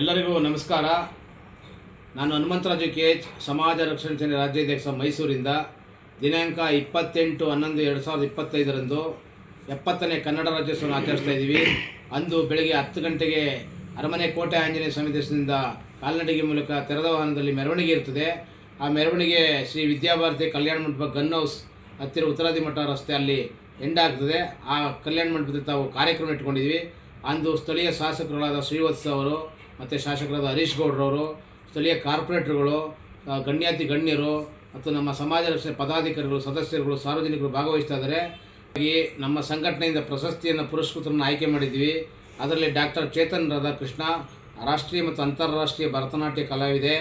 ಎಲ್ಲರಿಗೂ ನಮಸ್ಕಾರ. ನಾನು ಹನುಮಂತರಾಜು ಕೆ ಎಚ್, ಸಮಾಜ ರಕ್ಷಣಾ ಸೇನೆ ರಾಜ್ಯಾಧ್ಯಕ್ಷ ಮೈಸೂರಿಂದ. ದಿನಾಂಕ ಇಪ್ಪತ್ತೆಂಟು ಹನ್ನೊಂದು ಎರಡು ಸಾವಿರದ ಇಪ್ಪತ್ತೈದರಂದು ಎಪ್ಪತ್ತನೇ ಕನ್ನಡ ರಾಜ್ಯೋತ್ಸವವನ್ನು ಆಚರಿಸ್ತಾ ಇದ್ದೀವಿ. ಅಂದು ಬೆಳಗ್ಗೆ ಹತ್ತು ಗಂಟೆಗೆ ಅರಮನೆ ಕೋಟೆ ಆಂಜನೇಯ ಸ್ವಾಮಿ ದೇಶದಿಂದ ಕಾಲ್ನಡಿಗೆ ಮೂಲಕ ತೆರೆದ ವಾಹನದಲ್ಲಿ ಮೆರವಣಿಗೆ ಇರ್ತದೆ. ಆ ಮೆರವಣಿಗೆ ಶ್ರೀ ವಿದ್ಯಾಭಾರತಿ ಕಲ್ಯಾಣ ಮಂಟಪ ಗನ್ ಹೌಸ್ ಹತ್ತಿರ ಉತ್ತರಾದಿ ಮಠ ರಸ್ತೆ ಅಲ್ಲಿ ಎಂಡ್ ಆಗ್ತದೆ. ಆ ಕಲ್ಯಾಣ ಮಂಟಪದಲ್ಲಿ ತಾವು ಕಾರ್ಯಕ್ರಮ ಇಟ್ಕೊಂಡಿದ್ವಿ ಅಂದು ಸ್ಥಳೀಯ ಶಾಸಕರುಗಳಾದ ಶ್ರೀವತ್ಸ ಅವರು, ಮತ್ತು ಶಾಸಕರಾದ ಹರೀಶ್ ಗೌಡ್ರವರು, ಸ್ಥಳೀಯ ಕಾರ್ಪೊರೇಟರ್ಗಳು ಗಣ್ಯಾತಿ ಗಣ್ಯರು, ಮತ್ತು ನಮ್ಮ ಸಮಾಜ ರಕ್ಷಣೆ ಪದಾಧಿಕಾರಿಗಳು, ಸದಸ್ಯರುಗಳು, ಸಾರ್ವಜನಿಕರು ಭಾಗವಹಿಸ್ತಾ ಇದ್ದಾರೆ. ಹಾಗಾಗಿ ನಮ್ಮ ಸಂಘಟನೆಯಿಂದ ಪ್ರಶಸ್ತಿಯನ್ನು ಪುರಸ್ಕೃತರನ್ನು ಆಯ್ಕೆ ಮಾಡಿದ್ವಿ ಅದರಲ್ಲಿ ಡಾಕ್ಟರ್ ಚೇತನ್ ರಾಧಾಕೃಷ್ಣ, ರಾಷ್ಟ್ರೀಯ ಮತ್ತು ಅಂತಾರಾಷ್ಟ್ರೀಯ ಭರತನಾಟ್ಯ ಕಲಾವಿದೆ,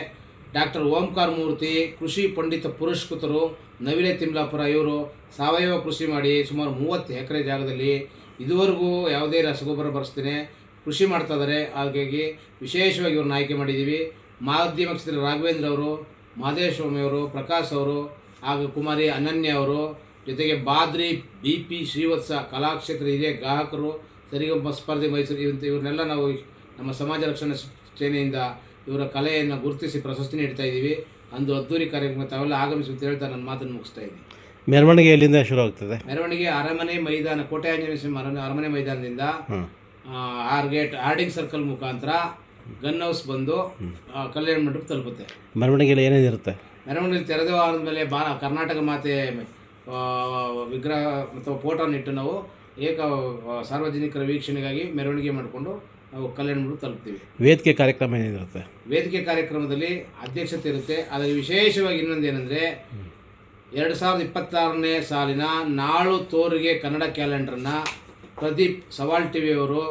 ಡಾಕ್ಟರ್ ಓಂಕಾರ ಮೂರ್ತಿ, ಕೃಷಿ ಪಂಡಿತ ಪುರಸ್ಕೃತರು, ನವಿಲೆ ತಿಮ್ಲಾಪುರ ಇವರು, ಸಾವಯವ ಕೃಷಿ ಮಾಡಿ ಸುಮಾರು ಮೂವತ್ತು ಎಕರೆ ಜಾಗದಲ್ಲಿ ಇದುವರೆಗೂ ಯಾವುದೇ ರಸಗೊಬ್ಬರ ಬರೆಸ್ತೇನೆ ಕೃಷಿ ಮಾಡ್ತಾ ಇದ್ದಾರೆ. ಹಾಗಾಗಿ ವಿಶೇಷವಾಗಿ ಇವ್ರನ್ನ ಆಯ್ಕೆ ಮಾಡಿದ್ದೀವಿ. ಮಾಧ್ಯಮ ಕ್ಷೇತ್ರ ರಾಘವೇಂದ್ರ ಅವರು ಮಹದೇಶ್ ಅವರು, ಪ್ರಕಾಶ್ ಅವರು ಹಾಗೂ ಕುಮಾರಿ ಅನನ್ಯ ಅವರು, ಜೊತೆಗೆ ಬಾದ್ರಿ ಬಿ ಪಿ ಶ್ರೀವತ್ಸ ಕಲಾಕ್ಷೇತ್ರ ಹಿರಿಯ ಗ್ರಾಹಕರು ಸರಿಗೊಬ್ಬ ಸ್ಪರ್ಧೆ ಮೈಸೂರು ಇವಂತ ಇವ್ರನ್ನೆಲ್ಲ ನಾವು ನಮ್ಮ ಸಮಾಜ ರಕ್ಷಣಾ ಸೇನೆಯಿಂದ ಇವರ ಕಲೆಯನ್ನು ಗುರುತಿಸಿ ಪ್ರಶಸ್ತಿ ನೀಡ್ತಾ ಇದ್ದೀವಿ. ಅಂದು ಅದ್ದೂರಿ ಕಾರ್ಯಕ್ರಮ ತಾವೆಲ್ಲ ಆಗಮಿಸುತ್ತೆ ಹೇಳ್ತಾ ನನ್ನ ಮಾತನ್ನು ಮುಗಿಸ್ತಾ ಇದ್ದೀನಿ. ಮೆರವಣಿಗೆ ಎಲ್ಲಿಂದ ಶುರು ಆಗ್ತದೆ. ಮೆರವಣಿಗೆ ಅರಮನೆ ಮೈದಾನ ಕೋಟೆ ಆಂಜನೇಯ ಸ್ವಾಮಿ ಅರಮನೆ ಅರಮನೆ ಮೈದಾನದಿಂದ ಆ, ಆರ್ ಗೇಟ್ ಆರ್ಡಿಂಗ್ ಸರ್ಕಲ್ ಮುಖಾಂತರ ಗನ್ ಹೌಸ್ ಬಂದು ಆ, ಕಲ್ಯಾಣ ಮಂಟಪ ತಲುಪುತ್ತೆ. ಮೆರವಣಿಗೆಯಲ್ಲಿ ಏನೇನಿರುತ್ತೆ ಮೆರವಣಿಗೆ ತೆರೆದು ವಾರದ ಮೇಲೆ ಬಾ ಕರ್ನಾಟಕ ಮಾತೆ ಆ, ವಿಗ್ರಹ ಅಥವಾ ಫೋಟೋನ ಇಟ್ಟು ನಾವು ಏಕ ಆ, ಸಾರ್ವಜನಿಕರ ವೀಕ್ಷಣೆಗಾಗಿ ಮೆರವಣಿಗೆ ಮಾಡಿಕೊಂಡು ನಾವು ಕಲ್ಯಾಣ ಮಂಟಪ ತಲುಪ್ತೀವಿ. ವೇದಿಕೆ ಕಾರ್ಯಕ್ರಮ ಏನಿರುತ್ತೆ? ವೇದಿಕೆ ಕಾರ್ಯಕ್ರಮದಲ್ಲಿ ಅಧ್ಯಕ್ಷತೆ ಇರುತ್ತೆ. ಅದರಲ್ಲಿ ವಿಶೇಷವಾಗಿ ಇನ್ನೊಂದೇನೆಂದರೆ ಎರಡು ಸಾವಿರದ ಇಪ್ಪತ್ತಾರನೇ ಸಾಲಿನ ನಾಳು ತೋರಿಗೆ ಕನ್ನಡ ಕ್ಯಾಲೆಂಡರನ್ನು ಪ್ರದೀಪ್ ಸವಾಲ್ ಟಿ ವಿಯವರು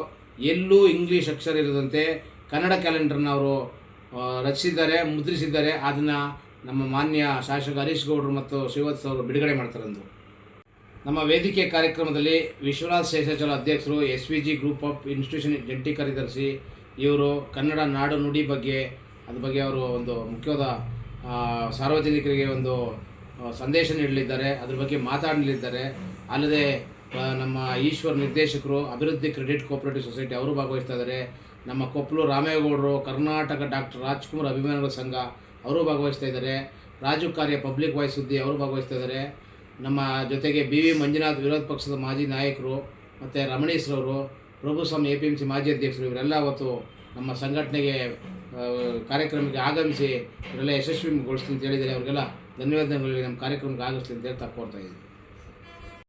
ಎಲ್ಲೂ ಇಂಗ್ಲೀಷ್ ಅಕ್ಷರ ಇರದಂತೆ ಕನ್ನಡ ಕ್ಯಾಲೆಂಡರ್ನ ಅವರು ರಚಿಸಿದ್ದಾರೆ, ಮುದ್ರಿಸಿದ್ದಾರೆ. ಅದನ್ನು ನಮ್ಮ ಮಾನ್ಯ ಶಾಸಕ ಹರೀಶ್ ಗೌಡರು ಮತ್ತು ಶ್ರೀವತ್ಸ ಅವರು ಬಿಡುಗಡೆ ಮಾಡ್ತಾರಂದು. ನಮ್ಮ ವೇದಿಕೆ ಕಾರ್ಯಕ್ರಮದಲ್ಲಿ ವಿಶ್ವನಾಥ್ ಶೇಷಾಚಲ ಅಧ್ಯಕ್ಷರು S V G group of institution ಜಂಟಿ ಕಾರ್ಯದರ್ಶಿ, ಇವರು ಕನ್ನಡ ನಾಡು ನುಡಿ ಬಗ್ಗೆ, ಅದ್ರ ಬಗ್ಗೆ ಅವರು ಒಂದು ಮುಖ್ಯವಾದ ಸಾರ್ವಜನಿಕರಿಗೆ ಒಂದು ಸಂದೇಶ ನೀಡಲಿದ್ದಾರೆ, ಅದ್ರ ಬಗ್ಗೆ ಮಾತಾಡಲಿದ್ದಾರೆ. ಅಲ್ಲದೆ ನಮ್ಮ ಈಶ್ವರ್ ನಿರ್ದೇಶಕರು, ಅಭಿವೃದ್ಧಿ ಕ್ರೆಡಿಟ್ ಕೋಆಪರೇಟಿವ್ ಸೊಸೈಟಿ ಅವರು ಭಾಗವಹಿಸ್ತಾ ಇದ್ದಾರೆ. ನಮ್ಮ ಕೊಪ್ಪಲು ರಾಮೇಗೌಡರು, ಕರ್ನಾಟಕ ಡಾಕ್ಟರ್ ರಾಜ್ಕುಮಾರ್ ಅಭಿಮಾನಿಗಳ ಸಂಘ ಅವರು ಭಾಗವಹಿಸ್ತಾ ಇದ್ದಾರೆ. ರಾಜು ಕಾರ್ಯ ಪಬ್ಲಿಕ್ ವಾಯ್ಸ್ ಸುದ್ದಿ ಅವರು ಭಾಗವಹಿಸ್ತಾ ಇದ್ದಾರೆ. ನಮ್ಮ ಜೊತೆಗೆ ಬಿ ವಿ ಮಂಜುನಾಥ್ ವಿರೋಧ ಪಕ್ಷದ ಮಾಜಿ ನಾಯಕರು ಮತ್ತು ರಮಣೇಶ್ರವರು Prabhuswamy A P M C ಮಾಜಿ ಅಧ್ಯಕ್ಷರು, ಇವರೆಲ್ಲ ಅವತ್ತು ನಮ್ಮ ಸಂಘಟನೆಗೆ ಕಾರ್ಯಕ್ರಮಕ್ಕೆ ಆಗಮಿಸಿ ಇವರೆಲ್ಲ ಯಶಸ್ವಿಗೊಳಿಸ್ತೀನಿ ಅಂತ ಹೇಳಿದ್ದಾರೆ. ಅವರಿಗೆಲ್ಲ ಧನ್ಯವಾದಗಳು ನಮ್ಮ ಕಾರ್ಯಕ್ರಮಕ್ಕೆ ಆಗಮಿಸ್ಲಿ ಅಂತ ಹೇಳ್ತಾ ಕೋರ್ತಾ ಇದ್ದೀವಿ.